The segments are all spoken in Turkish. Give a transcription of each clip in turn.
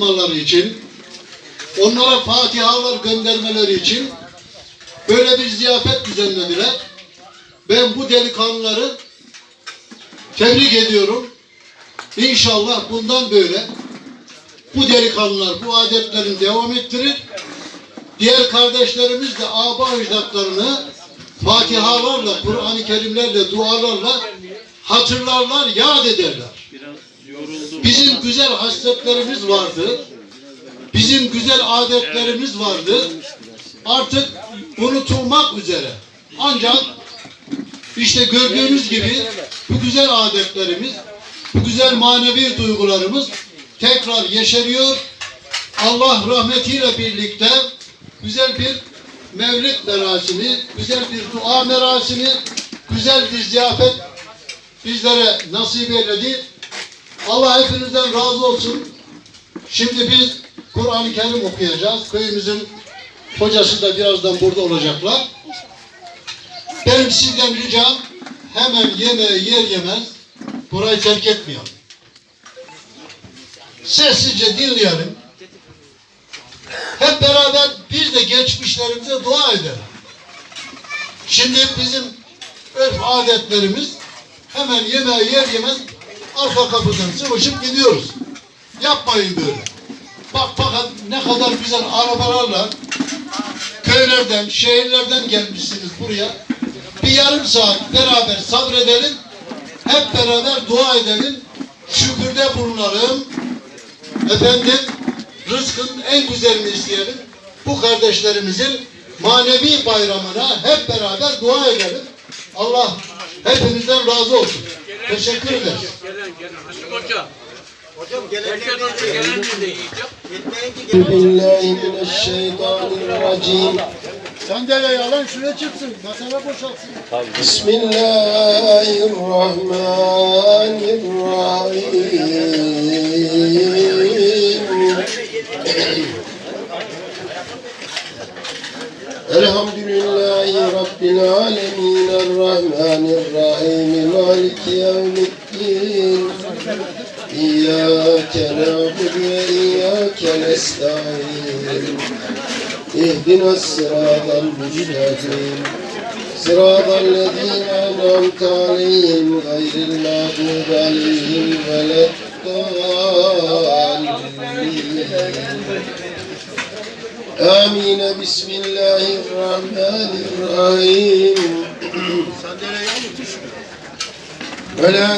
olmaları için, onlara fatihalar göndermeleri için böyle bir ziyafet düzenlediler. Ben bu delikanlıları tebrik ediyorum. İnşallah bundan böyle bu delikanlılar bu adetlerini devam ettirir. Diğer kardeşlerimiz de aba ecdatlarını fatihalarla, Kur'an-ı Kerimlerle, dualarla hatırlarlar, yad ederler. Bizim güzel hasletlerimiz vardı. Bizim güzel adetlerimiz vardı. Artık unutulmak üzere. Ancak işte gördüğünüz gibi bu güzel adetlerimiz, bu güzel manevi duygularımız tekrar yeşeriyor. Allah rahmetiyle birlikte güzel bir mevlid merasimi, güzel bir dua merasimi, güzel bir ziyafet bizlere nasip eyledi. Allah hepinizden razı olsun. Şimdi biz Kur'an-ı Kerim okuyacağız. Köyümüzün hocası da birazdan burada olacaklar. Benim sizden ricam hemen yemeği yer yemez burayı terk etmeyelim. Sessizce dinleyelim. Hep beraber biz de geçmişlerimize dua edelim. Şimdi bizim örf adetlerimiz hemen yemeği yer yemez arka kapıdan sıvışıp gidiyoruz. Yapmayın böyle. Bak bakın ne kadar güzel arabalarla köylerden, şehirlerden gelmişsiniz buraya. Bir yarım saat beraber sabredelim. Hep beraber dua edelim. Şükürde bulunalım. Efendim rızkın en güzelini isteyelim. Bu kardeşlerimizin manevi bayramına hep beraber dua edelim. Allah hepinizden razı olsun. Teşekkür ederiz. Billahi mineşşeytanirracim. Sen de yalan şuraya çıksın. Masana boşalsın. Bismillahirrahmanirrahim. Elhamdülillahi Rabbil alemin. Errahmanirrahim. Malik yevmik إياك نعبد وإياك نستعين اهدنا الصراط المستقيم صراط الذين أنعمت عليهم غير المغضوب عليهم ولا الضالين آمين بسم الله الرحمن الرحيم ولا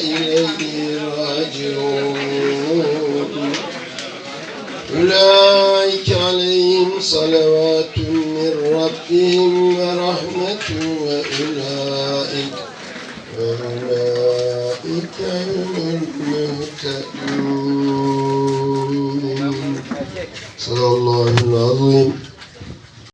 إليه راجعون أولئك عليهم صلوات من ربهم ورحمة وأولئك وأولئك هم المهتدون صلى الله العظيم